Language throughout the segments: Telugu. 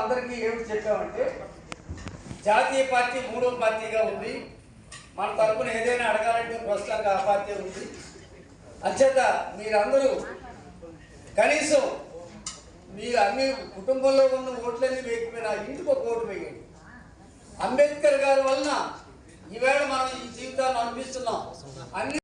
అందరికీ ఏమిటి చెప్పామంటే జాతీయ పార్టీ మూడో పార్టీగా ఉంది. మన తరఫున ఏదైనా అడగాలంటే ప్రస్తుతానికి ఆ పార్టీ ఉంది. అంచేత మీరందరూ కనీసం మీరు అన్ని కుటుంబంలో ఉన్న ఓట్లన్నీ వేయకపోయినా ఇంటికి ఒక ఓటు వేయండి. అంబేద్కర్ గారి వలన ఈవేళ మనం ఈ జీవితాన్ని అనిపిస్తున్నాం అన్ని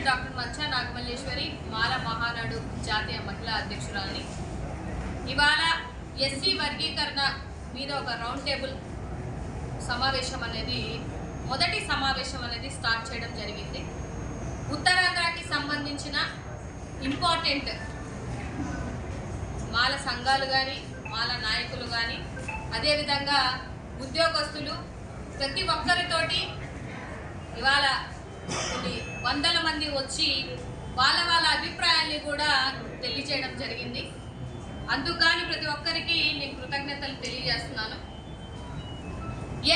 అధ్యక్షులు డాక్టర్ మంచా నాగమల్లేశ్వరి మాల మహానాడు జాతీయ మహిళా అధ్యక్షురాలని. ఇవాళ ఎస్సీ వర్గీకరణ మీద ఒక రౌండ్ టేబుల్ సమావేశం అనేది మొదటి సమావేశం అనేది స్టార్ట్ చేయడం జరిగింది. ఉత్తరాంధ్రకి సంబంధించిన ఇంపార్టెంట్ మాల సంఘాలు కానీ మాల నాయకులు కానీ అదేవిధంగా ఉద్యోగస్తులు ప్రతి ఒక్కరితోటి ఇవాళ కొన్ని వందల మంది వచ్చి వాళ్ళ వాళ్ళ అభిప్రాయాన్ని కూడా తెలియజేయడం జరిగింది. అందుకని ప్రతి ఒక్కరికి నేను కృతజ్ఞతలు తెలియజేస్తున్నాను.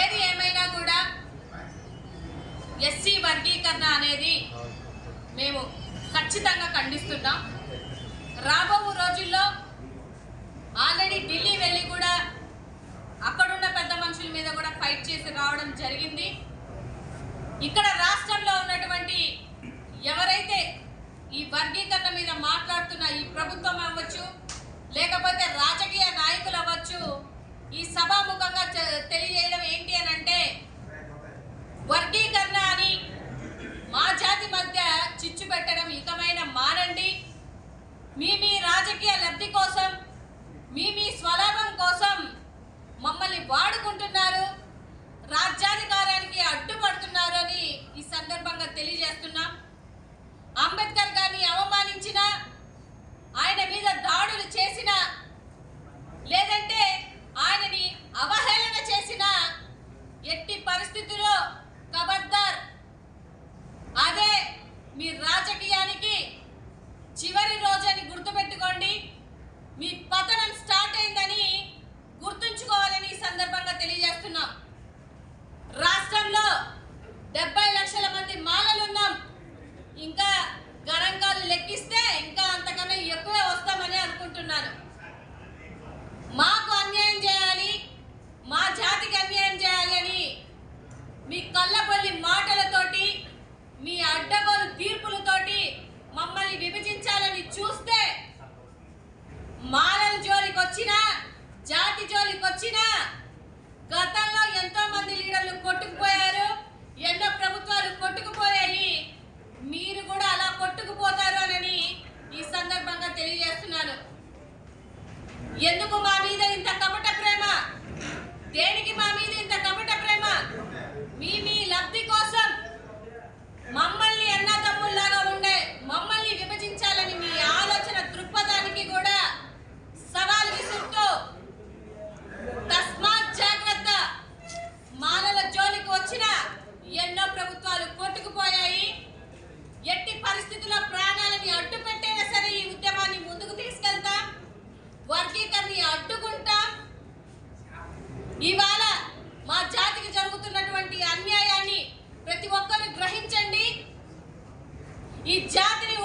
ఏది ఏమైనా కూడా ఎస్సీ వర్గీకరణ అనేది మేము ఖచ్చితంగా ఖండిస్తున్నాం. రాబో లేకపోతే రాజకీయ నాయకులు అవ్వచ్చు. ఈ సభాముఖ जाति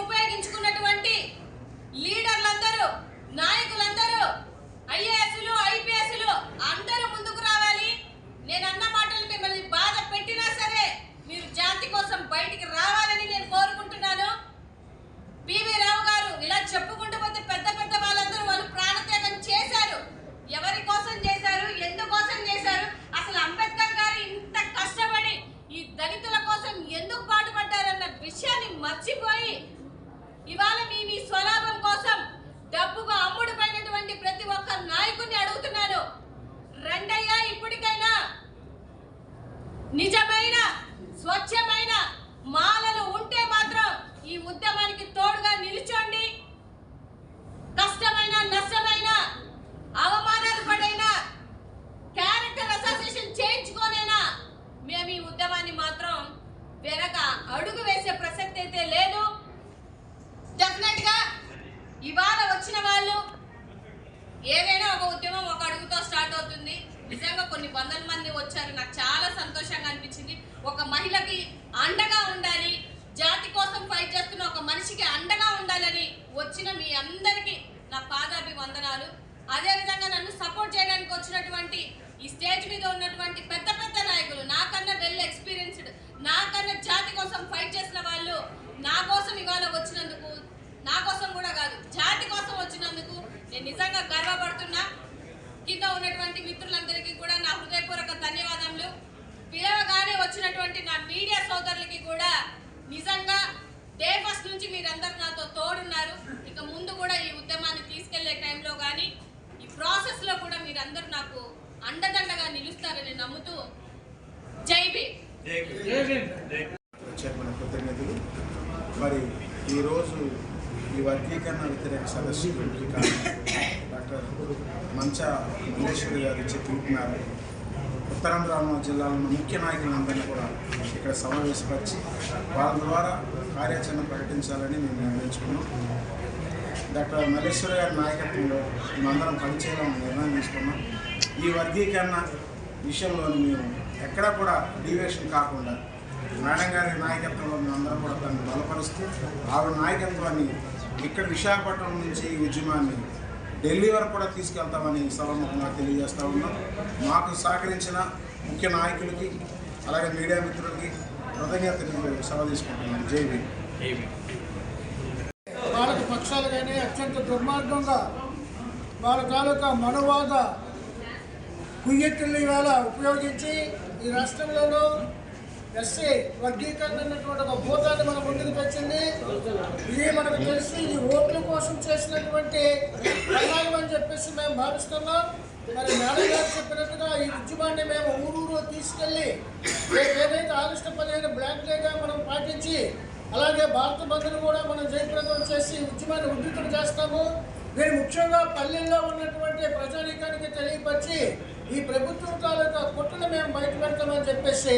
ఏదైనా ఒక ఉద్యమం ఒక అడుగుతో స్టార్ట్ అవుతుంది. నిజంగా కొన్ని వందల మంది వచ్చారు. నాకు చాలా సంతోషంగా అనిపించింది. ఒక మహిళకి అండగా ఉండాలి. జాతి కోసం ఫైట్ చేస్తున్న ఒక మనిషికి అండగా ఉండాలని వచ్చిన మీ అందరికీ నా పాదాభివందనాలు. అదేవిధంగా నన్ను సపోర్ట్ చేయడానికి వచ్చినటువంటి ఈ స్టేజ్ మీద ఉన్నటువంటి పెద్ద పెద్ద నాయకులు నాకన్నా వెల్ ఎక్స్పీరియన్స్డ్ నాకన్నా జాతి కోసం ఫైట్ చేసిన వాళ్ళు నా కోసం ఇవాళ వచ్చినందుకు నా కోసం కూడా కాదు జాతి కోసం వచ్చినందుకు నేను నిజంగా గర్వపడుతున్నా. కింద ఉన్నటువంటి మిత్రులందరికీ కూడా నా హృదయపూర్వక ధన్యవాదములు. పిలవగానే వచ్చినటువంటి నా మీడియా సోదరులకి కూడా నిజంగా డే ఫస్ట్ నుంచి మీరందరూ నాతో తోడున్నారు. ఇక ముందు కూడా ఈ ఉద్యమాన్ని తీసుకెళ్ళే టైంలో కానీ ఈ ప్రాసెస్లో కూడా మీరందరూ నాకు అండదండగా నిలుస్తారని నమ్ముతూ జై భీమ్. కృతజ్ఞతలు. మరి ఈరోజు ఈ వర్గీకరణ వ్యతిరేక సదస్సు డాక్టర్ మంచ మల్లేశ్వరి గారు ఇచ్చే పిలుపు మేరకు ఉత్తరాంధ్ర జిల్లాలోని ముఖ్య నాయకులందరినీ కూడా ఇక్కడ సమావేశపరిచి వాళ్ళ ద్వారా కార్యాచరణ ప్రకటించాలని మేము నిర్ణయించుకున్నాం. డాక్టర్ మల్లేశ్వరి గారి నాయకత్వంలో మేమందరం పనిచేయాలని నిర్ణయం తీసుకున్నాం. ఈ వర్గీకరణ విషయంలో మేము ఎక్కడా కూడా డీవియేషన్ కాకుండా మేడం గారి నాయకత్వంలో మేమందరం కూడా దాన్ని బలపరుస్తూ ఆవిడ నాయకత్వాన్ని ఇక్కడ విశాఖపట్నం నుంచి ఈ ఉద్యమాన్ని ఢిల్లీ వరకు కూడా తీసుకెళ్తామని సభముఖంగా తెలియజేస్తా ఉన్నాం. మాకు సహకరించిన ముఖ్య నాయకులకి అలాగే మీడియా మిత్రులకి కృతజ్ఞతలు సభ తీసుకుంటున్నాను జై భీమ్. వాళ్ళకి పక్షాలు కానీ అత్యంత దుర్మార్గంగా వాళ్ళ తాలూకా మనవాద కుయ్యెత్తుల్ని ఇవాళ ఉపయోగించి ఈ రాష్ట్రంలోనూ ఎస్సీ వర్గీకరణ అన్నటువంటి ఒక భూతాన్ని మన ముందుకు తెచ్చింది. ఇది మనకు తెలిసి ఇది ఓట్ల కోసం చేసినటువంటి ప్రణాళిక అని చెప్పేసి మేము భావిస్తున్నాం. మరి మేడం గారు చెప్పినట్టుగా ఈ ఉద్యమాన్ని మేము ఊరూరు తీసుకెళ్ళి రేపు ఏదైతే ఆగస్టు పదిహేను బ్లాక్ డేగా మనం పాటించి అలాగే భారత బంధును కూడా మనం జయప్రదం చేసి ఉద్యమాన్ని ఉద్ధృతం చేస్తాము. దీని ముఖ్యంగా పల్లెల్లో ఉన్నటువంటి ప్రజానీకానికి తెలియపరిచి ఈ ప్రభుత్వం తాలూకా కొట్టును మేము బయట పెడతామని చెప్పేసి